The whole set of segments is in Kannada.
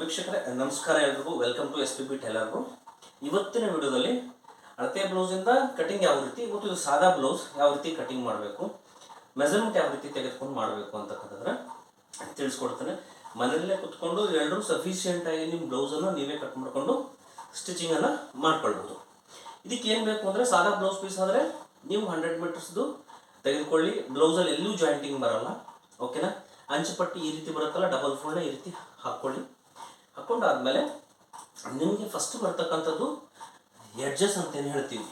ವೀಕ್ಷಕರೇ, ನಮಸ್ಕಾರ ಎಲ್ರಿಗೂ. Welcome to S P B ಟೈಲರ್ಗೂ ಇವತ್ತಿನ ವಿಡಿಯೋದಲ್ಲಿ ಅಳತೆ ಬ್ಲೌಸಿಂದ ಕಟಿಂಗ್ ಯಾವ ರೀತಿ ಮತ್ತು ಇದು ಸಾದಾ ಬ್ಲೌಸ್ ಯಾವ ರೀತಿ ಕಟಿಂಗ್ ಮಾಡಬೇಕು ಮೆಜರ್ಮೆಂಟ್ ಯಾವ ರೀತಿ ತೆಗೆದುಕೊಂಡು ಮಾಡಬೇಕು ಅಂತಕ್ಕಂಥದ್ರೆ ತಿಳಿಸ್ಕೊಡ್ತೇನೆ. ಮನೆಯಲ್ಲೇ ಕುತ್ಕೊಂಡು ಎಲ್ಲರೂ ಸಫಿಷಿಯೆಂಟ್ ಆಗಿ ನಿಮ್ಮ ಬ್ಲೌಸನ್ನು ನೀವೇ ಕಟ್ ಮಾಡಿಕೊಂಡು ಸ್ಟಿಚಿಂಗನ್ನು ಮಾಡ್ಕೊಳ್ಬೋದು. ಇದಕ್ಕೆ ಏನು ಬೇಕು ಅಂದರೆ ಸಾದಾ ಬ್ಲೌಸ್ ಪೀಸ್ ಆದರೆ ನೀವು ಹಂಡ್ರೆಡ್ ಮೀಟರ್ಸ್ದು ತೆಗೆದುಕೊಳ್ಳಿ. ಬ್ಲೌಸಲ್ಲಿ ಎಲ್ಲೂ ಜಾಯಿಂಟಿಂಗ್ ಬರಲ್ಲ. ಓಕೆನಾ ಅಂಚುಪಟ್ಟಿ ಈ ರೀತಿ ಬರುತ್ತಲ್ಲ ಡಬಲ್ ಫೋಲ್ಡ್ ಈ ರೀತಿ ಹಾಕ್ಕೊಳ್ಳಿ ಹಾಕ್ಕೊಂಡಾದ್ಮೇಲೆ ನಿಮಗೆ ಫಸ್ಟ್ ಬರ್ತಕ್ಕಂಥದ್ದು ಎಡ್ಜಸ್ ಅಂತ ಏನು ಹೇಳ್ತೀವಿ.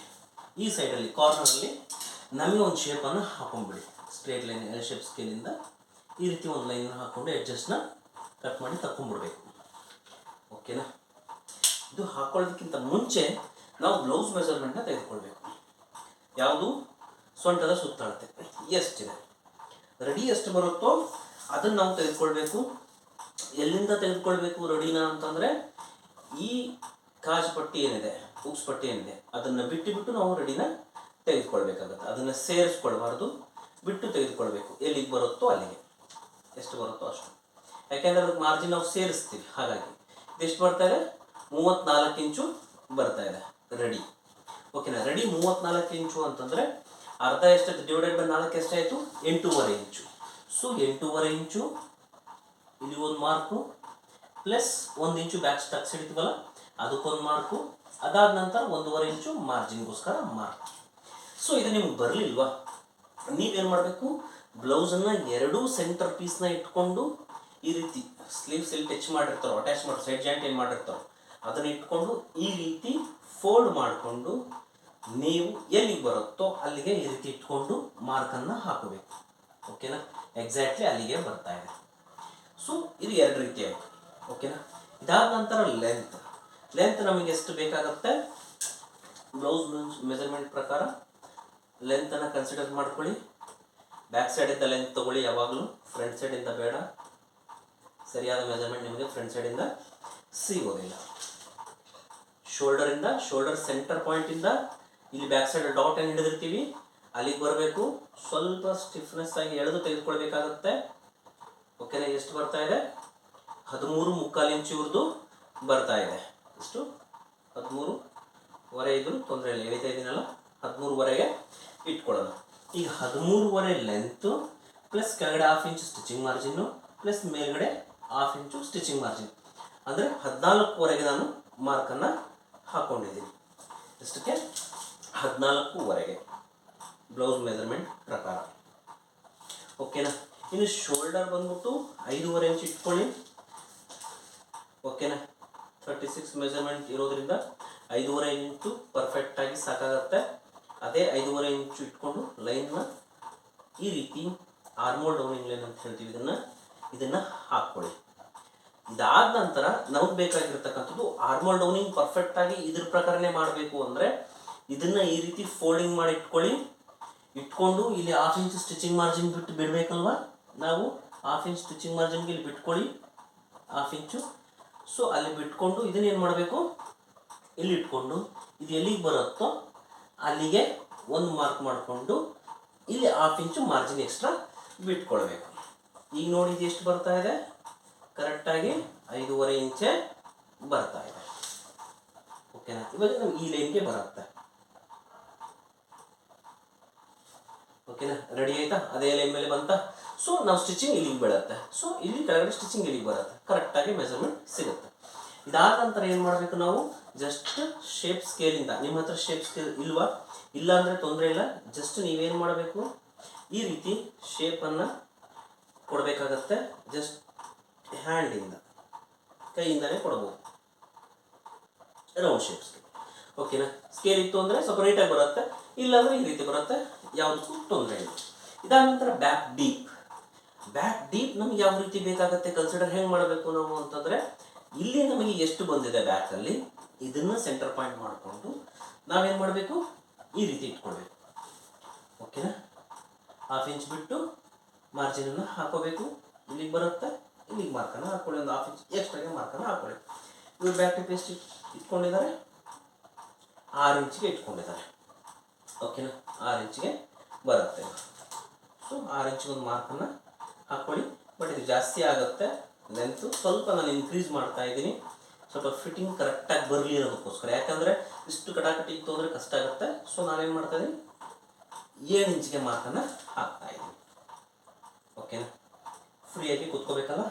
ಈ ಸೈಡಲ್ಲಿ ಕಾರ್ನರಲ್ಲಿ ನಮಗೆ ಒಂದು ಶೇಪನ್ನು ಹಾಕೊಂಡ್ಬಿಡಿ ಸ್ಟ್ರೇಟ್ ಲೈನ್ ಎಲ್ ಶೇಪ್ ಸ್ಕೇಲಿಂದ ಈ ರೀತಿ ಒಂದು ಲೈನ್ ಹಾಕ್ಕೊಂಡು ಎಡ್ಜಸ್ಟ್ನ ಕಟ್ ಮಾಡಿ ತಕ್ಕೊಂಡ್ಬಿಡ್ಬೇಕು ಓಕೆನಾ ಇದು ಹಾಕೊಳ್ಳೋದಕ್ಕಿಂತ ಮುಂಚೆ ನಾವು ಬ್ಲೌಸ್ ಮೆಜರ್ಮೆಂಟ್ನ ತೆಗೆದುಕೊಳ್ಬೇಕು. ಯಾವುದು? ಸೊಂಟದ ಸುತ್ತಳತೆ. ಎಷ್ಟಿದೆ ರೆಡಿ ಎಷ್ಟು ಬರುತ್ತೋ ಅದನ್ನು ನಾವು ತೆಗೆದುಕೊಳ್ಬೇಕು. ಎಲ್ಲಿಂದ ತೆಗೆದುಕೊಳ್ಬೇಕು ರೆಡಿನಾ ಅಂತಂದ್ರೆ ಈ ಕಾಜು ಪಟ್ಟಿ ಏನಿದೆ, ಉಕ್ಸ್ ಪಟ್ಟಿ ಏನಿದೆ, ಅದನ್ನ ಬಿಟ್ಟು ಬಿಟ್ಟು ನಾವು ರೆಡಿನ ತೆಗೆದುಕೊಳ್ಬೇಕಾಗತ್ತೆ. ಅದನ್ನ ಸೇರಿಸ್ಕೊಳ್ಬಾರ್ದು, ಬಿಟ್ಟು ತೆಗೆದುಕೊಳ್ಬೇಕು. ಎಲ್ಲಿಗೆ ಬರುತ್ತೋ ಅಲ್ಲಿಗೆ. ಎಷ್ಟು ಬರುತ್ತೋ ಅಷ್ಟು. ಯಾಕೆಂದ್ರೆ ಅದಕ್ಕೆ ಮಾರ್ಜಿನ್ ನಾವು ಸೇರಿಸ್ತೀವಿ. ಹಾಗಾಗಿ ಇದೆಷ್ಟು ಬರ್ತಾ ಇದೆ? ಮೂವತ್ನಾಲ್ಕು ಇಂಚು ಬರ್ತಾ ಇದೆ, ರೆಡಿ. ಓಕೆನಾ ರೆಡಿ ಮೂವತ್ನಾಲ್ಕು ಇಂಚು ಅಂತಂದ್ರೆ ಅರ್ಧ ಎಷ್ಟಾಯ್ತು ಡಿವೈಡೆಡ್ ಬೈ ನಾಲ್ಕು ಎಷ್ಟಾಯಿತು? ಎಂಟೂವರೆ ಇಂಚು. ಸೊ ಎಂಟೂವರೆ ಇಂಚು ಇಲ್ಲಿ ಒಂದು ಮಾರ್ಕು, ಪ್ಲಸ್ ಒಂದು ಇಂಚು ಬ್ಯಾಕ್ ಸ್ಟಕ್ಸ್ ಹಿಡಿತೀವಲ್ಲ, ಅದಕ್ಕೊಂದು ಮಾರ್ಕು, ಅದಾದ ನಂತರ ಒಂದೂವರೆ ಇಂಚು ಮಾರ್ಜಿನ್ಗೋಸ್ಕರ ಮಾರ್ಕ್. ಸೊ ಇದು ನಿಮ್ಗೆ ಬರಲಿಲ್ವಾ? ನೀವೇನು ಮಾಡಬೇಕು? ಬ್ಲೌಸನ್ನು ಎರಡೂ ಸೆಂಟರ್ ಪೀಸ್ನ ಇಟ್ಕೊಂಡು ಈ ರೀತಿ ಸ್ಲೀವ್ಸ್ ಎಲ್ಲಿ ಟಚ್ ಮಾಡಿರ್ತಾರೋ ಅಟ್ಯಾಚ್ ಮಾಡಿ ಸೈಡ್ ಜಾಯಿಂಟ್ ಏನು ಮಾಡಿರ್ತಾರೋ, ಅದನ್ನು ಇಟ್ಕೊಂಡು ಈ ರೀತಿ ಫೋಲ್ಡ್ ಮಾಡಿಕೊಂಡು ನೀವು ಎಲ್ಲಿಗೆ ಬರುತ್ತೋ ಅಲ್ಲಿಗೆ ಈ ರೀತಿ ಇಟ್ಕೊಂಡು ಮಾರ್ಕನ್ನು ಹಾಕಬೇಕು. ಓಕೆನಾ ಎಕ್ಸಾಕ್ಟ್ಲಿ ಅಲ್ಲಿಗೆ ಬರ್ತಾ ಇದೆ. ಸೊ ಇದು ಎರಡು ರೀತಿ ಆಯಿತು ಓಕೆನಾ ಇದಾದ ನಂತರ ಲೆಂತ್ ಲೆಂತ್ ನಮಗೆ ಎಷ್ಟು ಬೇಕಾಗುತ್ತೆ? ಬ್ಲೌಸ್ ಮೆಜರ್ಮೆಂಟ್ ಪ್ರಕಾರ ಲೆಂತನ್ನು ಕನ್ಸಿಡರ್ ಮಾಡ್ಕೊಳ್ಳಿ. ಬ್ಯಾಕ್ ಸೈಡಿಂದ ಲೆಂತ್ ತೊಗೊಳ್ಳಿ ಯಾವಾಗಲೂ ಫ್ರಂಟ್ ಸೈಡಿಂದ ಬೇಡ. ಸರಿಯಾದ ಮೆಜರ್ಮೆಂಟ್ ನಿಮಗೆ ಫ್ರಂಟ್ ಸೈಡಿಂದ ಸಿಗೋದಿಲ್ಲ. ಶೋಲ್ಡರಿಂದ ಶೋಲ್ಡರ್ ಸೆಂಟರ್ ಪಾಯಿಂಟಿಂದ ಇಲ್ಲಿ ಬ್ಯಾಕ್ ಸೈಡ್ ಡಾಟ್ ಏನು ಹಿಡಿದಿರ್ತೀವಿ? ಅಲ್ಲಿಗೆ ಬರಬೇಕು. ಸ್ವಲ್ಪ ಸ್ಟಿಫ್ನೆಸ್ ಆಗಿ ಎಳೆದು ತೆಗೆದುಕೊಳ್ಬೇಕಾಗತ್ತೆ. ಓಕೆನಾ, ಎಷ್ಟು ಬರ್ತಾ ಇದೆ? ಹದಿಮೂರು ಮುಕ್ಕಾಲು ಇಂಚು ಇವ್ರದ್ದು ಬರ್ತಾ ಇದೆ. ಎಷ್ಟು ಹದಿಮೂರು ವರೆ ಇದ್ರು ತೊಂದರೆ ಇಲ್ಲ ಹೇಳ್ತಾ ಇದ್ದೀನಲ್ಲ ಹದಿಮೂರುವರೆಗೆ ಇಟ್ಕೊಳ್ಳೋಣ. ಈಗ ಹದಿಮೂರುವರೆ ಲೆಂತು ಪ್ಲಸ್ ಕೆಳಗಡೆ half inch stitching margin plus ಮೇಲ್ಗಡೆ ಹಾಫ್ ಇಂಚು ಸ್ಟಿಚಿಂಗ್ ಮಾರ್ಜಿನ್ ಅಂದರೆ ಹದಿನಾಲ್ಕುವರೆಗೆ ನಾನು ಮಾರ್ಕನ್ನು ಹಾಕ್ಕೊಂಡಿದ್ದೀನಿ ಎಷ್ಟಕ್ಕೆ ಹದಿನಾಲ್ಕುವರೆಗೆ ಬ್ಲೌಸ್ ಮೆಜರ್ಮೆಂಟ್ ಪ್ರಕಾರ. ಓಕೆನಾ? ಇನ್ನು ಶೋಲ್ಡರ್ ಬಂದ್ಬಿಟ್ಟು ಐದೂವರೆ ಇಂಚ್ ಇಟ್ಕೊಳ್ಳಿ. ಓಕೆನಾ ತರ್ಟಿ ಸಿಕ್ಸ್ ಮೆಜರ್ಮೆಂಟ್ ಇರೋದ್ರಿಂದ ಐದೂವರೆ ಇಂಚು ಪರ್ಫೆಕ್ಟಾಗಿ ಸಾಕಾಗತ್ತೆ. ಅದೇ ಐದೂವರೆ ಇಂಚು ಇಟ್ಕೊಂಡು ಲೈನ್ನ ಈ ರೀತಿ ಆರ್ಮೋಲ್ ಡೌನಿಂಗ್ ಲೈನ್ ಅಂತ ಹೇಳ್ತೀವಿ ಇದನ್ನು. ಇದನ್ನು ಹಾಕ್ಕೊಳ್ಳಿ. ಇದಾದ ನಂತರ ನಮಗೆ ಬೇಕಾಗಿರ್ತಕ್ಕಂಥದ್ದು ಆರ್ಮೋಲ್ ಡೌನಿಂಗ್ ಪರ್ಫೆಕ್ಟಾಗಿ ಇದ್ರ ಪ್ರಕಾರನೇ ಮಾಡಬೇಕು ಅಂದರೆ ಇದನ್ನು ಈ ರೀತಿ ಫೋಲ್ಡಿಂಗ್ ಮಾಡಿ ಇಟ್ಕೊಳ್ಳಿ. ಇಟ್ಕೊಂಡು ಇಲ್ಲಿ ಹಾಫ್ ಇಂಚ್ ಸ್ಟಿಚಿಂಗ್ ಮಾರ್ಜಿನ್ ಬಿಟ್ಟು ಬಿಡಬೇಕಲ್ವಾ? ನಾವು ಹಾಫ್ ಇಂಚ್ ಸ್ಟಿಚಿಂಗ್ ಮಾರ್ಜಿನ್ಗೆ ಇಲ್ಲಿ ಬಿಟ್ಕೊಳ್ಳಿ. ಹಾಫ್ ಇಂಚು ಸೊ ಅಲ್ಲಿ ಬಿಟ್ಕೊಂಡು ಇದನ್ನೇನು ಮಾಡಬೇಕು? ಇಲ್ಲಿ ಇಟ್ಕೊಂಡು, ಇದು ಎಲ್ಲಿಗೆ ಬರುತ್ತೋ ಅಲ್ಲಿಗೆ ಒಂದು ಮಾರ್ಕ್ ಮಾಡಿಕೊಂಡು ಇಲ್ಲಿ ಹಾಫ್ ಇಂಚು ಮಾರ್ಜಿನ್ ಎಕ್ಸ್ಟ್ರಾ ಬಿಟ್ಕೊಳ್ಬೇಕು. ಈಗ ನೋಡಿ ಇದು ಎಷ್ಟು ಬರ್ತಾ ಇದೆ? ಕರೆಕ್ಟಾಗಿ ಐದೂವರೆ ಇಂಚೆ ಬರ್ತಾ ಇದೆ. ಓಕೆನಾ ಇವಾಗ ನಮ್ಗೆ ಈ ಲೈನ್ಗೆ ಬರುತ್ತೆ. ಓಕೆನಾ ರೆಡಿ ಆಯ್ತಾ? ಅದೇ ಲೈನ್ ಮೇಲೆ ಬಂತ? ಸೊ ನಾವು ಸ್ಟಿಚಿಂಗ್ ಇಲ್ಲಿಗೆ ಬೀಳುತ್ತೆ. ಸೊ ಇಲ್ಲಿ ಕೆಳಗಡೆ ಸ್ಟಿಚಿಂಗ್ ಇಲ್ಲಿಗೆ ಬರುತ್ತೆ. ಕರೆಕ್ಟಾಗಿ ಮೆಜರ್ಮೆಂಟ್ ಸಿಗುತ್ತೆ. ಇದಾದ ನಂತರ ಏನು ಮಾಡಬೇಕು ನಾವು? ಜಸ್ಟ್ ಶೇಪ್ ಸ್ಕೇಲಿಂದ ನಿಮ್ಮ ಹತ್ರ ಶೇಪ್ ಸ್ಕೇಲ್ ಇಲ್ವಾ? ಇಲ್ಲ ಅಂದರೆ ತೊಂದರೆ ಇಲ್ಲ. ಜಸ್ಟ್ ನೀವೇನು ಮಾಡಬೇಕು? ಈ ರೀತಿ ಶೇಪನ್ನು ಕೊಡಬೇಕಾಗತ್ತೆ. ಜಸ್ಟ್ ಹ್ಯಾಂಡಿಂದ ಕೈಯಿಂದನೇ ಕೊಡ್ಬೋದು. ರೌಂಡ್ ಶೇಪ್ ಸ್ಕೇಲ್ ಓಕೆನಾ ಸ್ಕೇಲ್ ಇತ್ತು ಅಂದರೆ ಸ್ವಲ್ಪ ನೀಟಾಗಿ ಬರುತ್ತೆ. ಇಲ್ಲಾಂದರೆ ಈ ರೀತಿ ಬರುತ್ತೆ. ಯಾವುದಕ್ಕೂ ತೊಂದರೆ ಇಲ್ಲ. ಇದಾದ ನಂತರ ಬ್ಯಾಕ್ ಡೀಪ್ ಬ್ಯಾಕ್ ಡೀಪ್ ನಮ್ಗೆ ಯಾವ ರೀತಿ ಬೇಕಾಗುತ್ತೆ ಕನ್ಸಿಡರ್ ಹೆಂಗೆ ಮಾಡಬೇಕು ನಾವು ಅಂತಂದ್ರೆ, ಇಲ್ಲಿ ನಮಗೆ ಎಷ್ಟು ಬಂದಿದೆ ಬ್ಯಾಕ್ ಅಲ್ಲಿ, ಇದನ್ನ ಸೆಂಟರ್ ಪಾಯಿಂಟ್ ಮಾಡಿಕೊಂಡು ನಾವೇನ್ ಮಾಡಬೇಕು? ಈ ರೀತಿ ಇಟ್ಕೊಳ್ಬೇಕು. ಓಕೆನಾ ಹಾಫ್ ಇಂಚ್ ಬಿಟ್ಟು ಮಾರ್ಜಿನ್ ಅನ್ನು ಹಾಕೋಬೇಕು. ಇಲ್ಲಿಗೆ ಬರುತ್ತೆ, ಇಲ್ಲಿಗೆ ಮಾರ್ಕನ್ನು ಹಾಕೊಳ್ಳಿ. ಒಂದು ಹಾಫ್ ಇಂಚ್ ಎಕ್ಸ್ಟ್ರಾಗೆ ಮಾರ್ಕನ್ನು ಹಾಕೊಳ್ಳಿ. ಇವ್ರು ಬ್ಯಾಕ್ ಟು ಪೇಸ್ಟ್ ಇಟ್ಕೊಂಡಿದ್ದಾರೆ. ಆರು ಇಂಚಿಗೆ ಇಟ್ಕೊಂಡಿದ್ದಾರೆ. ಓಕೆನಾ ಆರು ಇಂಚಿಗೆ ಬರುತ್ತೆ. ಸೊ ಆರು ಇಂಚಿಗೆ ಒಂದು ಮಾರ್ಕನ್ನು ಹಾಕ್ಕೊಳ್ಳಿ ಬಟ್ ಇದು ಜಾಸ್ತಿ ಆಗುತ್ತೆ. ಲೆಂತು ಸ್ವಲ್ಪ ನಾನು ಇನ್ಕ್ರೀಸ್ ಮಾಡ್ತಾ ಇದ್ದೀನಿ. ಸ್ವಲ್ಪ ಫಿಟ್ಟಿಂಗ್ ಕರೆಕ್ಟಾಗಿ ಬರಲಿ ಅನ್ನೋದಕ್ಕೋಸ್ಕರ ಯಾಕಂದರೆ ಇಷ್ಟು ಕಟಾಕಟಿ ಇತ್ತು ಅಂದರೆ ಕಷ್ಟ ಆಗುತ್ತೆ. ಸೊ ನಾನೇನು ಮಾಡ್ತಾ ಇದ್ದೀನಿ? ಏಳು ಇಂಚಿಗೆ ಮಾರ್ಕನ್ನು ಹಾಕ್ತಾ ಇದ್ದೀನಿ. ಓಕೆನಾ ಫ್ರೀಯಾಗಿ ಕೂತ್ಕೋಬೇಕಲ್ಲ?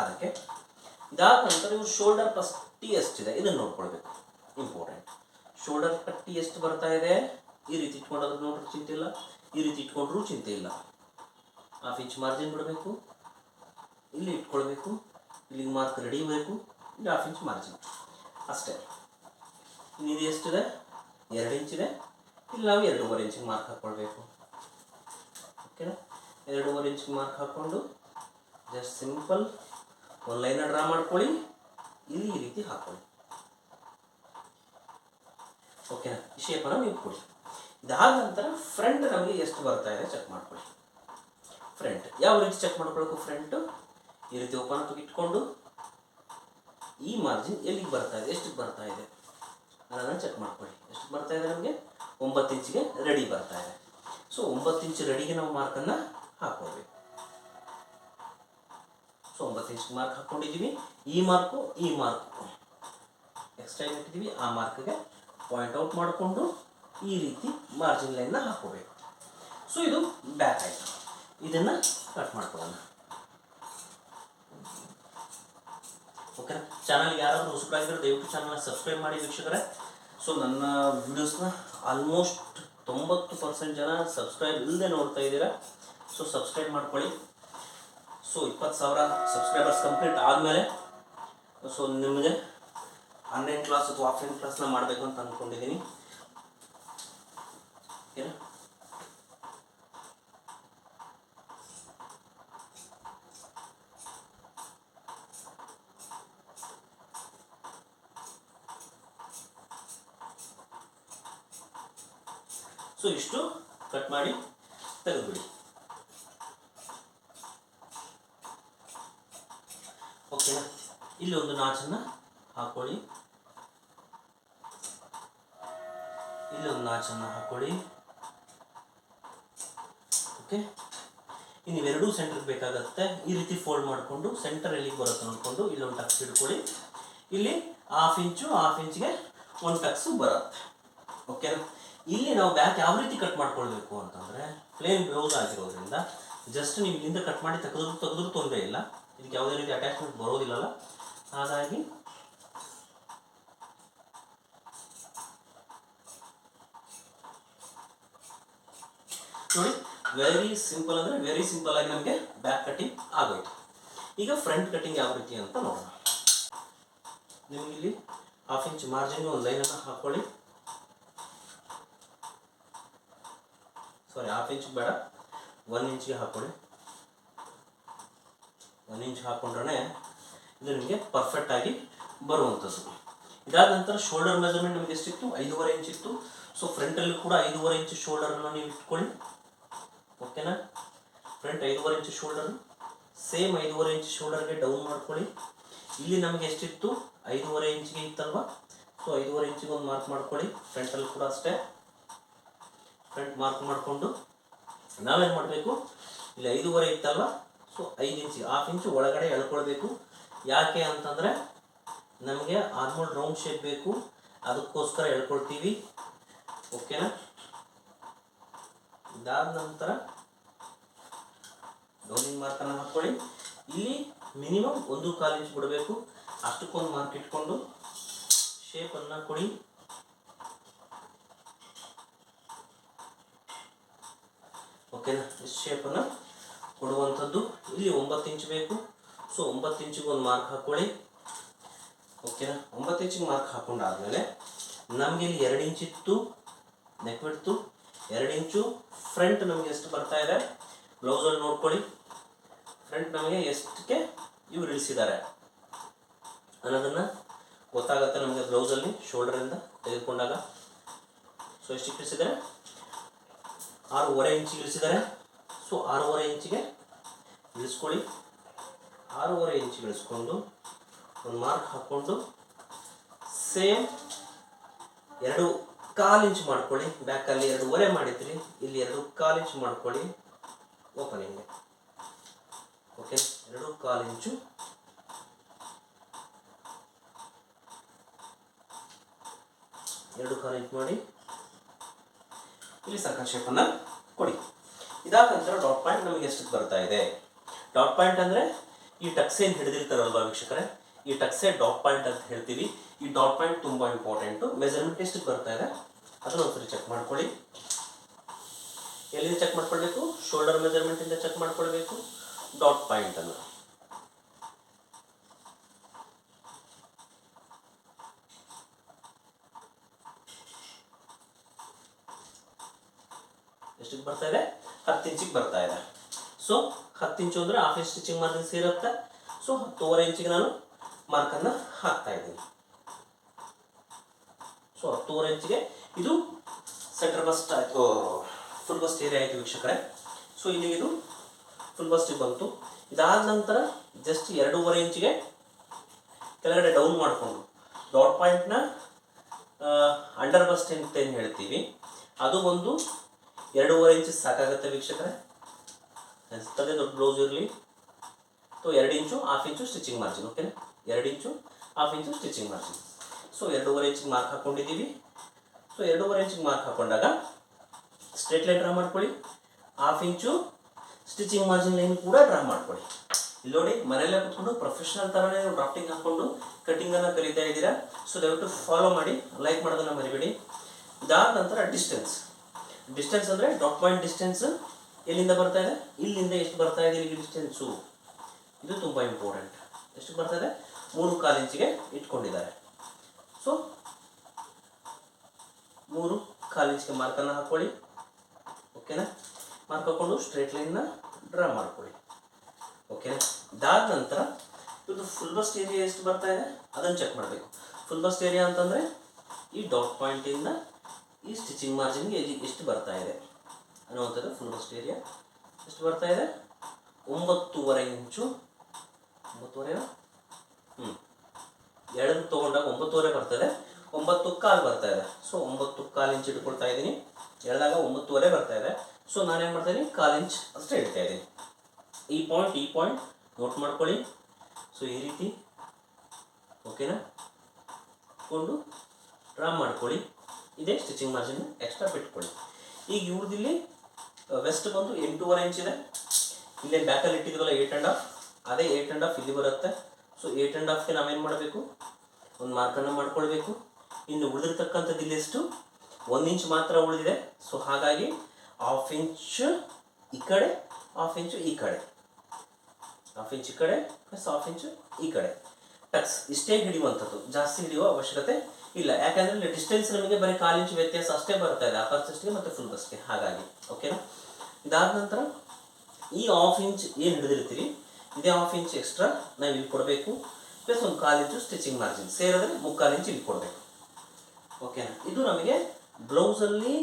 ಅದಕ್ಕೆ. ಇದಾದ ನಂತರ ಇವು ಶೋಲ್ಡರ್ ಪಟ್ಟಿ ಎಷ್ಟಿದೆ? ಇದನ್ನು ನೋಡ್ಕೊಳ್ಬೇಕು. ಇಂಪಾರ್ಟೆಂಟ್ ಶೋಲ್ಡರ್ ಪಟ್ಟಿ ಎಷ್ಟು ಬರ್ತಾ ಇದೆ? ಈ ರೀತಿ ಇಟ್ಕೊಂಡಾದ್ರೂ ನೋಡ್ರಿ ಚಿಂತೆ ಇಲ್ಲ. ಈ ರೀತಿ ಇಟ್ಕೊಂಡ್ರೂ ಚಿಂತೆ ಇಲ್ಲ. ಹಾಫ್ ಇಂಚ್ ಮಾರ್ಜಿನ್ ಬಿಡಬೇಕು. ಇಲ್ಲಿ ಇಟ್ಕೊಳ್ಬೇಕು. ಇಲ್ಲಿ ಮಾರ್ಕ್ ರೆಡಿ ಬೇಕು. ಇಲ್ಲಿ ಹಾಫ್ ಇಂಚ್ ಮಾರ್ಜಿನ್ ಅಷ್ಟೇ. ಇದು ಎಷ್ಟಿದೆ? ಎರಡು ಇದೆ. ಇಲ್ಲಿ ನಾವು ಎರಡೂವರೆ ಇಂಚಿಗೆ ಮಾರ್ಕ್ ಹಾಕ್ಕೊಳ್ಬೇಕು ಓಕೆನಾ ಎರಡೂವರೆ ಇಂಚಿಗೆ ಮಾರ್ಕ್ ಹಾಕ್ಕೊಂಡು ಜಸ್ಟ್ ಸಿಂಪಲ್ ಒಂದು ಲೈನ ಡ್ರಾ ಮಾಡ್ಕೊಳ್ಳಿ. ಇಲ್ಲಿ ಈ ರೀತಿ ಹಾಕ್ಕೊಳ್ಳಿ ಓಕೆನಾ ಈ ಶೇಪನ್ನು ನೀವು ಕೊಡಿ ಇದಾದ ನಂತರ ಫ್ರಂಟ್ ನಮಗೆ ಎಷ್ಟು ಬರ್ತಾ ಇದೆ ಚೆಕ್ ಮಾಡ್ಕೊಳ್ಳಿ. ಫ್ರಂಟ್ ಯಾವ ರೀತಿ ಚೆಕ್ ಮಾಡ್ಕೊಳ್ಬೇಕು ಫ್ರಂಟು ಈ ರೀತಿ ಓಪನ್ ಆಗಿ ಇಟ್ಕೊಂಡು ಈ ಮಾರ್ಜಿನ್ ಎಲ್ಲಿಗೆ ಬರ್ತಾ ಇದೆ? ಎಷ್ಟಕ್ಕೆ ಬರ್ತಾ ಇದೆ? ಅನ್ನೋದನ್ನು ಚೆಕ್ ಮಾಡ್ಕೊಳ್ಳಿ. ಎಷ್ಟು ಬರ್ತಾ ಇದೆ ನಮಗೆ? ಒಂಬತ್ತು ಇಂಚಿಗೆ ರೆಡಿ ಬರ್ತಾ ಇದೆ. ಸೊ ಒಂಬತ್ತು ಇಂಚ್ ರೆಡಿಗೆ ನಾವು ಮಾರ್ಕನ್ನು ಹಾಕೋಬೇಕು ಸೊ ಒಂಬತ್ತು ಇಂಚ್ ಮಾರ್ಕ್ ಹಾಕ್ಕೊಂಡಿದ್ದೀವಿ ಈ ಮಾರ್ಕು ಈ ಮಾರ್ಕು ಎಕ್ಸ್ಟ್ರಾ ಇಟ್ಟಿದ್ದೀವಿ ಆ ಮಾರ್ಕ್ಗೆ ಪಾಯಿಂಟ್ ಔಟ್ ಮಾಡಿಕೊಂಡು ಈ ರೀತಿ ಮಾರ್ಜಿನ್ ಲೈನ್ನ ಹಾಕ್ಕೋಬೇಕು ಸೊ ಇದು ಬ್ಯಾಕ್ ಆಯಿತು ಇದನ್ನು ಕಟ್ ಮಾಡ್ಕೊಳ್ಳೋಣ. ಓಕೆ ಚಾನಲ್ ಯಾರಾದರೂ ಹೊಸಬರಾಗಿದ್ದರೆ ದಯವಿಟ್ಟು ಚಾನಲ್ನ ಸಬ್ಸ್ಕ್ರೈಬ್ ಮಾಡಿ ವೀಕ್ಷಕರೇ. ಸೊ ನನ್ನ ವಿಡಿಯೋಸ್ನ ಆಲ್ಮೋಸ್ಟ್ ತೊಂಬತ್ತು ಪರ್ಸೆಂಟ್ ಜನ ಸಬ್ಸ್ಕ್ರೈಬ್ ಇಲ್ಲದೆ ನೋಡ್ತಾ ಇದ್ದೀರಾ. ಸೊ ಸಬ್ಸ್ಕ್ರೈಬ್ ಮಾಡ್ಕೊಳ್ಳಿ. ಸೊ ಇಪ್ಪತ್ತು ಸಾವಿರ ಸಬ್ಸ್ಕ್ರೈಬರ್ಸ್ ಕಂಪ್ಲೀಟ್ ಆದಮೇಲೆ ಸೊ ನಿಮಗೆ ಆನ್ಲೈನ್ ಕ್ಲಾಸ್ ಅಥವಾ ಆಫ್ಲೈನ್ ಕ್ಲಾಸ್ನ ಮಾಡಬೇಕು ಅಂತ ಅಂದ್ಕೊಂಡಿದ್ದೀನಿ ಓಕೆನಾ ಸೊ ಇಷ್ಟು ಕಟ್ ಮಾಡಿ ತೆಗೆದುಬಿಡಿ ಓಕೆನಾ ಇಲ್ಲಿ ಒಂದು ನಾಚನ್ನು ಹಾಕೊಳ್ಳಿ ಇಲ್ಲಿ ಒಂದು ನಾಚನ್ನು ಹಾಕೊಳ್ಳಿ. ಓಕೆ ಇನ್ನು ಇವೆರಡೂ ಸೆಂಟರ್ ಬೇಕಾಗತ್ತೆ. ಈ ರೀತಿ ಫೋಲ್ಡ್ ಮಾಡಿಕೊಂಡು ಸೆಂಟರ್ ಎಲ್ಲಿಗೆ ಬರುತ್ತೆ ನೋಡಿಕೊಂಡು. ಇಲ್ಲೊಂದು ಟಕ್ಸ್ ಇಟ್ಕೊಳ್ಳಿ ಇಲ್ಲಿ ಹಾಫ್ ಇಂಚು ಹಾಫ್ ಇಂಚ್ಗೆ ಒಂದು ಟಕ್ಸು ಬರುತ್ತೆ. ಓಕೆ ಇಲ್ಲಿ ನಾವು ಬ್ಯಾಕ್ ಯಾವ ರೀತಿ ಕಟ್ ಮಾಡ್ಕೊಳ್ಬೇಕು ಅಂತಂದರೆ ಪ್ಲೇನ್ ಬ್ಲೌಸ್ ಆಗಿರೋದ್ರಿಂದ ಜಸ್ಟ್ ನೀವು ಇಲ್ಲಿಂದ ಕಟ್ ಮಾಡಿ ತೆಗೆದ್ರು, ತೆಗೆದ್ರೂ ತೊಂದರೆ ಇಲ್ಲ. ಇದಕ್ಕೆ ಯಾವುದೇ ರೀತಿ ಅಟ್ಯಾಚ್ಮೆಂಟ್ ಬರೋದಿಲ್ಲಲ್ಲ. ಹಾಗಾಗಿ ನೋಡಿ ವೆರಿ ಸಿಂಪಲ್ ಅಂದರೆ ವೆರಿ ಸಿಂಪಲ್ ಆಗಿ ನಮಗೆ ಬ್ಯಾಕ್ ಕಟ್ಟಿಂಗ್ ಆಗೋಯ್ತು. ಈಗ ಫ್ರಂಟ್ ಕಟ್ಟಿಂಗ್ ಯಾವ ರೀತಿ ಅಂತ ನೋಡೋಣ. ನೀವು ಇಲ್ಲಿ ಹಾಫ್ ಇಂಚ್ ಮಾರ್ಜಿನ್ ಒಂದು ಲೈನನ್ನು ಹಾಕೊಳ್ಳಿ. ಸಾರಿ ಹಾಫ್ ಇಂಚ್ ಬೇಡ. ಒನ್ ಇಂಚ್ಗೆ ಹಾಕೊಳ್ಳಿ. ಒನ್ ಇಂಚ್ ಹಾಕೊಂಡ್ರೆ ಇದು ನಿಮಗೆ ಪರ್ಫೆಕ್ಟ್ ಆಗಿ ಬರುವಂಥದ್ದು. ಇದಾದ ನಂತರ ಶೋಲ್ಡರ್ ಮೆಜರ್ಮೆಂಟ್ ನಿಮಗೆ ಎಷ್ಟಿತ್ತು? ಐದೂವರೆ ಇಂಚ್ ಇತ್ತು. ಸೊ ಫ್ರಂಟಲ್ಲಿ ಕೂಡ ಐದೂವರೆ ಇಂಚ್ ಶೋಲ್ಡರನ್ನು ನೀವು ಇಟ್ಕೊಳ್ಳಿ. ಓಕೆನಾ ಫ್ರಂಟ್ ಐದೂವರೆ ಇಂಚು ಶೋಲ್ಡರ್ ಸೇಮ್ ಐದೂವರೆ ಇಂಚ್ ಶೋಲ್ಡರ್ಗೆ ಡೌನ್ ಮಾಡ್ಕೊಳ್ಳಿ. ಇಲ್ಲಿ ನಮಗೆ ಎಷ್ಟಿತ್ತು? ಐದೂವರೆ ಇಂಚಿಗೆ ಇತ್ತಲ್ವಾ? ಸೊ ಐದೂವರೆ ಇಂಚಿಗೆ ಒಂದು ಮಾರ್ಕ್ ಮಾಡ್ಕೊಳ್ಳಿ. ಫ್ರಂಟಲ್ಲಿ ಕೂಡ ಅಷ್ಟೇ. ಫ್ರಂಟ್ ಮಾರ್ಕ್ ಮಾಡಿಕೊಂಡು. ನಾವೇನು ಮಾಡಬೇಕು? ಇಲ್ಲಿ ಐದೂವರೆ ಇತ್ತಲ್ವ? ಸೊ ಐದು ಇಂಚ್ ಹಾಫ್ ಇಂಚು ಒಳಗಡೆ ಎಳ್ಕೊಳ್ಬೇಕು. ಯಾಕೆ ಅಂತಂದರೆ ನಮಗೆ ಆರ್ಮೋಲ್ ರೌಂಡ್ ಶೇಪ್ ಬೇಕು. ಅದಕ್ಕೋಸ್ಕರ ಎಳ್ಕೊಳ್ತೀವಿ. ಓಕೆನಾ ಇದಾದ ನಂತರ ಡೌನಿಂಗ್ ಮಾರ್ಕನ್ನು ಹಾಕ್ಕೊಳ್ಳಿ ಇಲ್ಲಿ ಮಿನಿಮಮ್ ಒಂದು ಕಾಲು ಇಂಚ್ ಬಿಡಬೇಕು. ಅಷ್ಟಕ್ಕೊಂದು ಮಾರ್ಕ್ ಇಟ್ಕೊಂಡು ಶೇಪನ್ನು ಕೊಡಿ. ಓಕೆನಾ ಇಷ್ಟು ಶೇಪನ್ನು ಕೊಡುವಂಥದ್ದು. ಇಲ್ಲಿ ಒಂಬತ್ತು ಇಂಚ್ ಬೇಕು. ಸೊ ಒಂಬತ್ತು ಇಂಚಿಗೆ ಒಂದು ಮಾರ್ಕ್ ಹಾಕ್ಕೊಳ್ಳಿ ಓಕೆನಾ ಒಂಬತ್ತು ಇಂಚಿಗೆ ಮಾರ್ಕ್ ಹಾಕೊಂಡಾದ್ಮೇಲೆ ನಮಗೆ ಇಲ್ಲಿ ಎರಡು ಇಂಚಿತ್ತು ಇತ್ತು ನೆಕ್ ಬಿಡ್ತು ಎರಡು ಇಂಚು. ಫ್ರಂಟ್ ನಮಗೆ ಎಷ್ಟು ಬರ್ತಾ ಇದೆ? ಬ್ಲೌಸಲ್ಲಿ ನೋಡ್ಕೊಳ್ಳಿ. ಫ್ರಂಟ್ ನಮಗೆ ಎಷ್ಟಕ್ಕೆ ಇವ್ರು ಇಳಿಸಿದ್ದಾರೆ? ಅನ್ನೋದನ್ನು ಗೊತ್ತಾಗುತ್ತೆ ನಮಗೆ ಬ್ಲೌಸಲ್ಲಿ ಶೋಲ್ಡರಿಂದ ತೆಗೆದುಕೊಂಡಾಗ. ಸೊ ಎಷ್ಟು ಇಳಿಸಿದ್ದಾರೆ? ಆರೂವರೆ ಇಂಚಿಗೆ ಇಳಿಸಿದ್ದಾರೆ. ಸೊ ಆರೂವರೆ ಇಂಚಿಗೆ ಇಳಿಸ್ಕೊಳ್ಳಿ. ಆರೂವರೆ ಇಂಚಿಗೆ ಇಳಿಸ್ಕೊಂಡು ಒಂದು ಮಾರ್ಕ್ ಹಾಕ್ಕೊಂಡು ಸೇಮ್ ಎರಡು ಕಾಲು ಇಂಚ್ ಮಾಡ್ಕೊಳ್ಳಿ. ಬ್ಯಾಕಲ್ಲಿ ಒರೆ ಮಾಡಿದ್ರಿ ಇಲ್ಲಿ ಎರಡು ಕಾಲು ಇಂಚ್ ಮಾಡ್ಕೊಳ್ಳಿ ಓಪನಿಂಗ್ ಓಕೆ ಎರಡು ಕಾಲು ಇಂಚು ಎರಡು ಕಾಲು ಇಂಚ್ ಮಾಡಿ. ಇಲ್ಲಿ ಸರ್ಕಲ್ ಶೇಪನ್ನು ಕೊಡಿ. ಇದಾದ ನಂತರ ಡಾಟ್ ಪಾಯಿಂಟ್ ನಮಗೆ ಎಷ್ಟಕ್ಕೆ ಬರ್ತಾ ಇದೆ? ಡಾಟ್ ಪಾಯಿಂಟ್ ಅಂದರೆ ಈ ಟಕ್ಸೇನ್ ಹಿಡಿದಿರ್ತಾರಲ್ವಾ ವೀಕ್ಷಕರೇ? ಈ ಟಕ್ಸೆ ಡಾಟ್ ಪಾಯಿಂಟ್ ಅಂತ ಹೇಳ್ತೀವಿ. ಈ ಡಾಟ್ ಪಾಯಿಂಟ್ ತುಂಬ ಇಂಪಾರ್ಟೆಂಟು ಮೆಜರ್ಮೆಂಟ್ ಎಷ್ಟಕ್ಕೆ ಬರ್ತಾ ಇದೆ. ಅದನ್ನು ಒಂದ್ಸರಿ ಚೆಕ್ ಮಾಡ್ಕೊಳ್ಳಿ. ಎಲ್ಲಿಂದ ಚೆಕ್ ಮಾಡ್ಕೊಳ್ಬೇಕು? ಶೋಲ್ಡರ್ ಮೆಜರ್ಮೆಂಟಿಂದ ಚೆಕ್ ಮಾಡ್ಕೊಳ್ಬೇಕು. ಡಾಟ್ ಪಾಯಿಂಟ್ ಅನ್ನು. ಎಷ್ಟಕ್ಕೆ ಬರ್ತಾ ಇದೆ? ಹತ್ತು ಇಂಚಿಗೆ ಬರ್ತಾ ಇದೆ. ಸೊ ಹತ್ತು ಇಂಚು ಅಂದರೆ ಹಾಫ್ ಸ್ಟಿಚಿಂಗ್ ಮಾರ್ಜಿನ್ ಸೇರುತ್ತೆ ಸೊ ಹತ್ತೂವರೆ ಇಂಚಿಗೆ ನಾನು ಮಾರ್ಕನ್ನು ಹಾಕ್ತಾ ಇದ್ದೀನಿ. ಸೊ ಹತ್ತೂವರೆ ಇಂಚಿಗೆ ಇದು ಸೆಂಟರ್ ಬಸ್ಟ್ ಆಯಿತು ಫುಲ್ ಬಸ್ಟ್ ಏರಿಯಾ ಆಯಿತು ವೀಕ್ಷಕರೇ. ಸೊ ಇಲ್ಲಿ ಇದು ಫುಲ್ ಬಸ್ಟಿಗೆ ಬಂತು. ಇದಾದ ನಂತರ ಜಸ್ಟ್ ಎರಡೂವರೆ ಇಂಚಿಗೆ ಕೆಳಗಡೆ ಡೌನ್ ಮಾಡಿಕೊಂಡು. ಡಾಟ್ ಪಾಯಿಂಟ್ನ ಅಂಡರ್ ಬಸ್ಟ್ ಅಂತ ಏನು ಹೇಳ್ತೀವಿ. ಅದು ಒಂದು ಎರಡೂವರೆ ಇಂಚ್ ಸಾಕಾಗುತ್ತೆ ವೀಕ್ಷಕರೇ. ಅನಿಸ್ತದೆ ದೊಡ್ಡ ಬ್ಲೌಸ್ ಇರಲಿ. ಸೊ ಎರಡು inch half inch stitching margin ಓಕೆನಾ ಎರಡು ಇಂಚು ಹಾಫ್ ಇಂಚು ಸ್ಟಿಚಿಂಗ್ ಮಾರ್ಜಿನ್ ಸೊ ಎರಡೂವರೆ ಇಂಚಿಗೆ ಮಾರ್ಕ್ ಹಾಕ್ಕೊಂಡಿದ್ದೀವಿ ಸೊ ಎರಡೂವರೆ ಇಂಚಿಗೆ ಮಾರ್ಕ್ ಹಾಕೊಂಡಾಗ ಸ್ಟ್ರೇಟ್ ಲೈನ್ ಡ್ರಾ ಮಾಡ್ಕೊಳ್ಳಿ. Half inch stitching margin line ಕೂಡ ಡ್ರಾ ಮಾಡ್ಕೊಳ್ಳಿ. ಇಲ್ಲಿ ನೋಡಿ, ಮನೆಯಲ್ಲೇ ಕೂತ್ಕೊಂಡು ಪ್ರೊಫೆಷನಲ್ ಥರನೇ ಡ್ರಾಫ್ಟಿಂಗ್ ಹಾಕ್ಕೊಂಡು ಕಟಿಂಗನ್ನು ಕಲಿತಾ ಇದ್ದೀರಾ. ಸೊ ದಯವಿಟ್ಟು ಫಾಲೋ ಮಾಡಿ ಲೈಕ್ ಮಾಡೋದನ್ನು ಮರಿಬೇಡಿ. ಇದಾದ ನಂತರ ಡಿಸ್ಟೆನ್ಸ್ ಡಿಸ್ಟೆನ್ಸ್ ಅಂದರೆ ಡಾಟ್ ಪಾಯಿಂಟ್ ಡಿಸ್ಟೆನ್ಸ್ ಎಲ್ಲಿಂದ ಬರ್ತಾ ಇದೆ? ಇಲ್ಲಿಂದ ಎಷ್ಟು ಬರ್ತಾ ಇದೆ ಇಲ್ಲಿಗೆ ಡಿಸ್ಟೆನ್ಸು ಇದು ತುಂಬ ಇಂಪಾರ್ಟೆಂಟ್ ಎಷ್ಟು ಬರ್ತಾ ಇದೆ? ಮೂರು ಕಾಲು ಇಂಚಿಗೆ ಇಟ್ಕೊಂಡಿದ್ದಾರೆ. ಸೊ, ಮೂರು ಕಾಲು ಇಂಚಿಗೆ ಮಾರ್ಕನ್ನು ಹಾಕ್ಕೊಳ್ಳಿ ಓಕೆನಾ ಮಾರ್ಕ್ ಹಾಕ್ಕೊಂಡು ಸ್ಟ್ರೇಟ್ ಲೈನ್ನ ಡ್ರಾ ಮಾಡ್ಕೊಳ್ಳಿ. ಓಕೆನಾ ಇದಾದ ನಂತರ ಇದು ಫುಲ್ ಬಸ್ಟ್ ಏರಿಯಾ ಎಷ್ಟು ಬರ್ತಾ ಇದೆ? ಅದನ್ನು ಚೆಕ್ ಮಾಡಬೇಕು. ಫುಲ್ ಬಸ್ಟ್ ಏರಿಯಾ ಅಂತಂದರೆ ಈ ಡಾಟ್ ಪಾಯಿಂಟಿಂದ ಈ ಸ್ಟಿಚಿಂಗ್ ಮಾರ್ಜಿನ್ಗೆ ಎಷ್ಟು ಬರ್ತಾ ಇದೆ? ಅನ್ನುವಂಥದ್ದು ಫುಲ್ ಬಸ್ಟ್ ಏರಿಯಾ ಎಷ್ಟು ಬರ್ತಾ ಇದೆ? ಒಂಬತ್ತೂವರೆ ಇಂಚು ಒಂಬತ್ತುವರೆ ಹ್ಞೂ ಎರಡು ತೊಗೊಂಡಾಗ ಒಂಬತ್ತುವರೆ ಬರ್ತದೆ. ಒಂಬತ್ತು ಕಾಲು ಬರ್ತಾ ಇದೆ. ಸೊ ಒಂಬತ್ತು ಕಾಲು ಇಂಚ್ ಇಟ್ಕೊಳ್ತಾ ಇದ್ದೀನಿ. ಎಳೆದಾಗ ಒಂಬತ್ತುವರೆ ಬರ್ತಾ ಇದೆ. ಸೊ ನಾನೇನು ಮಾಡ್ತೀನಿ? ಕಾಲು ಇಂಚ್ ಅಷ್ಟೇ ಇಡ್ತಾ ಇದ್ದೀನಿ. ಈ ಪಾಯಿಂಟ್ ಈ ಪಾಯಿಂಟ್ ನೋಟ್ ಮಾಡ್ಕೊಳ್ಳಿ. ಸೊ ಈ ರೀತಿ ಓಕೆನಾ ಕೊಂಡು ಡ್ರಾ ಮಾಡ್ಕೊಳ್ಳಿ. ಇದೇ ಸ್ಟಿಚಿಂಗ್ ಮಾರ್ಜಿನ್ ಎಕ್ಸ್ಟ್ರಾ ಬಿಟ್ಕೊಳ್ಳಿ. ಈಗ ಇವ್ರದಿಲ್ಲಿ ವೆಸ್ಟ್ ಬಂದು ಎಂಟೂವರೆ ಇಂಚ್ ಇದೆ. ಇಲ್ಲೇ ಬ್ಯಾಕಲ್ಲಿ ಇಟ್ಟಿದ್ವಲ್ಲ ಏಟ್ ಆ್ಯಂಡ್ ಹಾಫ್ ಅದೇ ಏಟ್ ಆ್ಯಂಡ್ ಹಾಫ್ ಇಲ್ಲಿ ಬರುತ್ತೆ. ಸೊ ಏಟ್ ಆ್ಯಂಡ್ ಹಾಫ್ಗೆ ನಾವೇನು ಮಾಡಬೇಕು? ಒಂದು ಮಾರ್ಕನ್ನು ಮಾಡ್ಕೊಳ್ಬೇಕು. ಇನ್ನು ಉಳಿದಿರ್ತಕ್ಕಂಥದ್ದು ಇಲ್ಲಿ ಎಷ್ಟು? ಒಂದು ಇಂಚ್ ಮಾತ್ರ ಉಳಿದಿದೆ. ಸೊ ಹಾಗಾಗಿ ಹಾಫ್ ಇಂಚ್ ಈ ಕಡೆ ಹಾಫ್ ಇಂಚು ಈ ಕಡೆ. ಹಾಫ್ ಇಂಚ್ ಈ ಕಡೆ ಪ್ಲಸ್ ಹಾಫ್ ಇಂಚು ಈ ಕಡೆ. ಟಕ್ಸ್ ಇಷ್ಟೇ ಹಿಡಿಯುವಂಥದ್ದು. ಜಾಸ್ತಿ ಹಿಡಿಯುವ ಅವಶ್ಯಕತೆ ಇಲ್ಲ. ಯಾಕಂದ್ರೆ ಡಿಸ್ಟೆನ್ಸ್ ನಮಗೆ ಬರೀ ಕಾಲು ಇಂಚ್ ವ್ಯತ್ಯಾಸ ಅಷ್ಟೇ ಬರ್ತಾ ಇದೆ. ಅಪರ್ ಚೆಸ್ಟ್ಗೆ ಮತ್ತು ಫುಲ್ ಬಸ್ಗೆ ಹಾಗಾಗಿ ಓಕೆನಾ ಇದಾದ ನಂತರ ಈ ಹಾಫ್ ಇಂಚ್ ಏನು ಹಿಡಿದಿರ್ತೀವಿ ಇದೇ ಹಾಫ್ ಇಂಚ್ ಎಕ್ಸ್ಟ್ರಾ ನಾವು ಇಲ್ಲಿ ಕೊಡಬೇಕು. ಪ್ಲಸ್ ಒಂದು ಕಾಲು ಇಂಚು ಸ್ಟಿಚಿಂಗ್ ಮಾರ್ಜಿನ್ ಸೇರಿದ್ರೆ ಮುಕ್ಕಾಲು ಇಂಚು ಇಲ್ಲಿ ಕೊಡಬೇಕು. ಓಕೆನಾ ಇದು ನಮಗೆ ಬ್ಲೌಸಲ್ಲಿ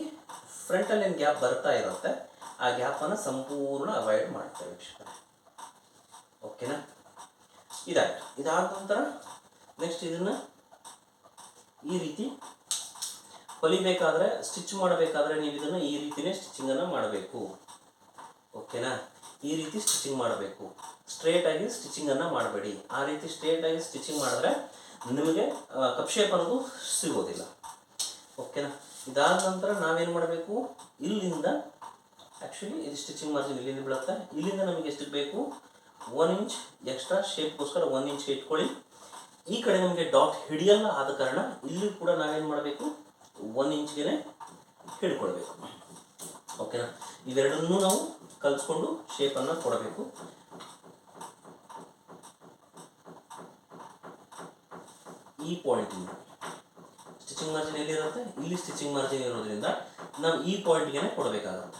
ಫ್ರಂಟಲ್ಲಿ ಏನು ಗ್ಯಾಪ್ ಬರ್ತಾ ಇರುತ್ತೆ, ಆ ಗ್ಯಾಪನ್ನು ಸಂಪೂರ್ಣ ಅವಾಯ್ಡ್ ಮಾಡ್ತೇವೆ ಓಕೆನಾ ಇದಾಯ್ತು. ಇದಾದ ನಂತರ ನೆಕ್ಸ್ಟ್ ಇದನ್ನು ಈ ರೀತಿ ಹೊಲಿಬೇಕಾದ್ರೆ ಸ್ಟಿಚ್ ಮಾಡಬೇಕಾದ್ರೆ ನೀವು ಇದನ್ನು ಈ ರೀತಿಯೇ ಸ್ಟಿಚಿಂಗನ್ನು ಮಾಡಬೇಕು. ಓಕೆನಾ ಈ ರೀತಿ ಸ್ಟಿಚಿಂಗ್ ಮಾಡಬೇಕು. ಸ್ಟ್ರೇಟ್ ಆಗಿ ಸ್ಟಿಚಿಂಗನ್ನು ಮಾಡಬೇಡಿ. ಆ ರೀತಿ ಸ್ಟ್ರೇಟ್ ಆಗಿ ಸ್ಟಿಚಿಂಗ್ ಮಾಡಿದ್ರೆ ನಿಮಗೆ ಕಪ್ ಶೇಪ್ ಅನ್ನೋದು ಸಿಗೋದಿಲ್ಲ. ಓಕೆನಾ ಇದಾದ ನಂತರ ನಾವೇನು ಮಾಡಬೇಕು? ಇಲ್ಲಿಂದ ಆ್ಯಕ್ಚುಲಿ ಇದು ಸ್ಟಿಚಿಂಗ್ ಮಾರ್ಜಿನ್ ಇಲ್ಲಿಂದ ಬೀಳುತ್ತೆ. ಇಲ್ಲಿಂದ ನಮಗೆ ಎಷ್ಟು ಬೇಕು? ಒನ್ ಇಂಚ್ ಎಕ್ಸ್ಟ್ರಾ ಶೇಪ್ಗೋಸ್ಕರ ಒನ್ ಇಂಚ್ ಇಟ್ಕೊಳ್ಳಿ. ಈ ಕಡೆ ನಮಗೆ ಡಾಟ್ ಹಿಡಿಯಲ್ಲ ಆದ ಕಾರಣ ಇಲ್ಲಿ ಕೂಡ ನಾವೇನು ಮಾಡಬೇಕು? ಒನ್ ಇಂಚ್ಗೆ ಹಿಡ್ಕೊಳ್ಬೇಕು. ಓಕೆನಾ ಇವೆರಡನ್ನೂ ನಾವು ಕಲಿಸ್ಕೊಂಡು ಶೇಪನ್ನು ಕೊಡಬೇಕು. ಈ ಪಾಯಿಂಟಿಂದ ಸ್ಟಿಚಿಂಗ್ ಮಾರ್ಜಿನ್ ಎಲ್ಲಿರುತ್ತೆ? ಇಲ್ಲಿ ಸ್ಟಿಚಿಂಗ್ ಮಾರ್ಜಿನ್ ಇರೋದ್ರಿಂದ ನಾವು ಈ ಪಾಯಿಂಟ್ಗೆ ಕೊಡಬೇಕಾಗತ್ತೆ.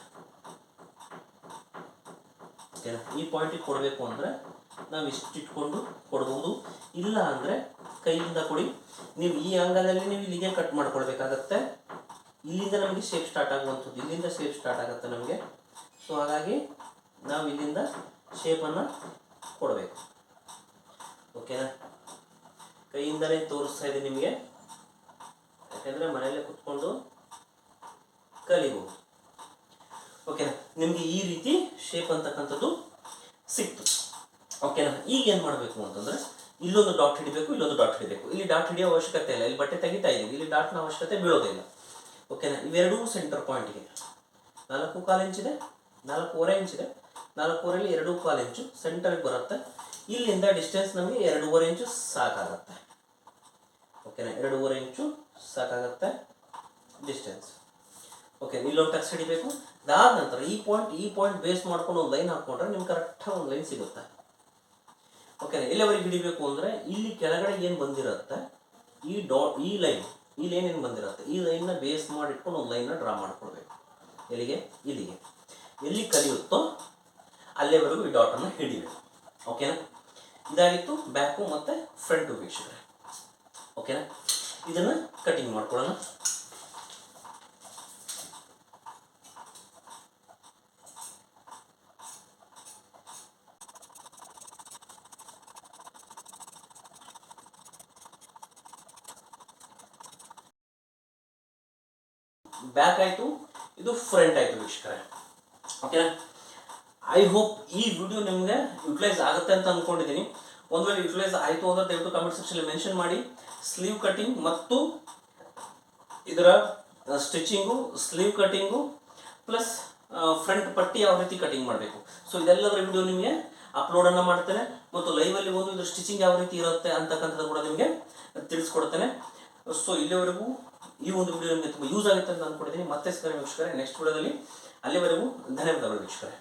ಓಕೆನಾ ಈ ಪಾಯಿಂಟಿಗೆ ಕೊಡಬೇಕು ಅಂದರೆ ನಾವು ಇಷ್ಟು ಇಟ್ಕೊಂಡು ಕೊಡ್ಬೋದು. ಇಲ್ಲ ಅಂದರೆ ಕೈಯಿಂದ ಕೊಡಿ. ನೀವು ಈ ಅಂಗಲಲ್ಲಿ ನೀವು ಇಲ್ಲಿಗೆ ಕಟ್ ಮಾಡ್ಕೊಳ್ಬೇಕಾಗತ್ತೆ. ಇಲ್ಲಿಂದ ನಮಗೆ ಶೇಪ್ ಸ್ಟಾರ್ಟ್ ಆಗುವಂಥದ್ದು. ಇಲ್ಲಿಂದ ಶೇಪ್ ಸ್ಟಾರ್ಟ್ ಆಗುತ್ತೆ ನಮಗೆ. ಸೊ ಹಾಗಾಗಿ ನಾವು ಇಲ್ಲಿಂದ ಶೇಪನ್ನು ಕೊಡಬೇಕು. ಓಕೆನಾ ಕೈಯಿಂದಲೇ ತೋರಿಸ್ತಾ ಇದ್ದೀನಿ ನಿಮಗೆ. ಯಾಕೆಂದರೆ ಮನೆಯಲ್ಲೇ ಕುತ್ಕೊಂಡು ಕಲಿಬೋದು. ಓಕೆನಾ ನಿಮಗೆ ಈ ರೀತಿ ಶೇಪ್ ಅಂತಕ್ಕಂಥದ್ದು ಸಿಕ್ತು. ಓಕೆನಾ ಈಗ ಏನು ಮಾಡಬೇಕು ಅಂತಂದರೆ, ಇಲ್ಲೊಂದು ಡಾಟ್ ಹಿಡಿಬೇಕು, ಇಲ್ಲೊಂದು ಡಾಟ್ ಹಿಡಿಬೇಕು. ಇಲ್ಲಿ ಡಾಟ್ ಹಿಡಿಯೋ ಅವಶ್ಯಕತೆ ಇಲ್ಲ. ಇಲ್ಲಿ ಬಟ್ಟೆ ತೆಗಿತಾ ಇದ್ದೀವಿ. ಇಲ್ಲಿ ಡಾಟ್ನ ಅವಶ್ಯಕತೆ ಬೀಳೋದಿಲ್ಲ. ಓಕೆನಾ ಇವೆರಡೂ ಸೆಂಟರ್ ಪಾಯಿಂಟ್ಗೆ ನಾಲ್ಕು ಕಾಲು ಇಂಚಿದೆ ನಾಲ್ಕೂವರೆ ಇಂಚಿದೆ ನಾಲ್ಕೂವರೆಯಲ್ಲಿ ಎರಡು ಕಾಲು ಇಂಚು ಸೆಂಟರ್ಗೆ ಬರುತ್ತೆ. ಇಲ್ಲಿಂದ ಡಿಸ್ಟೆನ್ಸ್ ನಮಗೆ ಎರಡೂವರೆ ಇಂಚು ಸಾಕಾಗತ್ತೆ. ಓಕೆನಾ ಎರಡೂವರೆ ಇಂಚು ಸಾಕಾಗತ್ತೆ ಡಿಸ್ಟೆನ್ಸ್ ಓಕೆ ಇಲ್ಲೊಂದು ಟಕ್ಸ್ ಹಿಡಿಬೇಕು. ಅದಾದ ನಂತರ ಈ ಪಾಯಿಂಟ್ ಈ ಪಾಯಿಂಟ್ ಬೇಸ್ ಮಾಡ್ಕೊಂಡು ಒಂದು ಲೈನ್ ಹಾಕ್ಕೊಂಡ್ರೆ ನಿಮ್ಗೆ ಕರೆಕ್ಟಾಗಿ ಒಂದು ಲೈನ್ ಸಿಗುತ್ತೆ. ಓಕೆನಾ ಎಲ್ಲಿವರೆಗೆ ಹಿಡಿಬೇಕು ಅಂದರೆ ಇಲ್ಲಿ ಕೆಳಗಡೆ ಏನು ಬಂದಿರುತ್ತೆ, ಈ ಡಾಟ್ ಈ ಲೈನ್ ಈ ಲೈನ್ ಏನು ಬಂದಿರುತ್ತೆ, ಈ ಲೈನ್ನ ಬೇಸ್ ಮಾಡಿಟ್ಕೊಂಡು ಒಂದು ಲೈನ್ನ ಡ್ರಾ ಮಾಡ್ಕೊಳ್ಬೇಕು ಎಲ್ಲಿಗೆ? ಇಲ್ಲಿಗೆ. ಎಲ್ಲಿ ಕಲಿಯುತ್ತೋ ಅಲ್ಲಿವರೆಗೂ ಈ ಡಾಟನ್ನು ಹಿಡಿಬೇಕು. ಓಕೆನಾ ಇದಾಗಿತ್ತು ಬ್ಯಾಕು ಮತ್ತು ಫ್ರಂಟು ವೀಕ್ಷಕರೇ. ಓಕೆನಾ ಇದನ್ನು ಕಟಿಂಗ್ ಮಾಡ್ಕೊಳ್ಳೋಣ. ಬ್ಯಾಕ್ ಆಯಿತು. ಇದು ಫ್ರಂಟ್ ಆಯಿತು. ಓಕೆನಾ ಐ ಹೋಪ್ ಈ ವಿಡಿಯೋ ನಿಮಗೆ ಯುಟಿಲೈಸ್ ಆಗುತ್ತೆ ಅಂತ ಅಂದ್ಕೊಂಡಿದ್ದೀನಿ ಒಂದು ವೇಳೆ ಯುಟಿಲೈಸ್ ಆಯಿತು ಅಂದರೆ ದಯವಿಟ್ಟು ಕಮೆಂಟ್ ಸೆಕ್ಷನಲ್ಲಿ ಮೆನ್ಷನ್ ಮಾಡಿ. ಸ್ಲೀವ್ ಕಟಿಂಗ್ ಮತ್ತು ಇದರ stitching sleeve cutting plus front ಪಟ್ಟಿ ಯಾವ ರೀತಿ ಕಟಿಂಗ್ ಮಾಡಬೇಕು. ಸೊ ಇದೆಲ್ಲದರ ವಿಡಿಯೋ ನಿಮಗೆ ಅಪ್ಲೋಡನ್ನು ಮಾಡ್ತೇನೆ ಮತ್ತು ಲೈವಲ್ಲಿ ಒಂದು ಸ್ಟಿಚಿಂಗ್ ಯಾವ ರೀತಿ ಇರುತ್ತೆ ಅಂತಕ್ಕಂಥದ್ದು ಕೂಡ ನಿಮಗೆ ತಿಳಿಸ್ಕೊಡ್ತೇನೆ. ಸೊ ಇಲ್ಲಿವರೆಗೂ ಈ ಒಂದು ವಿಡಿಯೋ ನಿಮಗೆ ತುಂಬ ಯೂಸ್ ಆಗುತ್ತೆ ಅಂತ ಅಂದ್ಕೊಂಡಿದ್ದೀನಿ ಮತ್ತೆ ಸಿಗ್ತಾರೆ ನೆಕ್ಸ್ಟ್ ವಿಡಿಯೋದಲ್ಲಿ ಅಲ್ಲಿವರೆಗೂ ಧನ್ಯವಾದಗಳು ವೀಕ್ಷಕರೇ.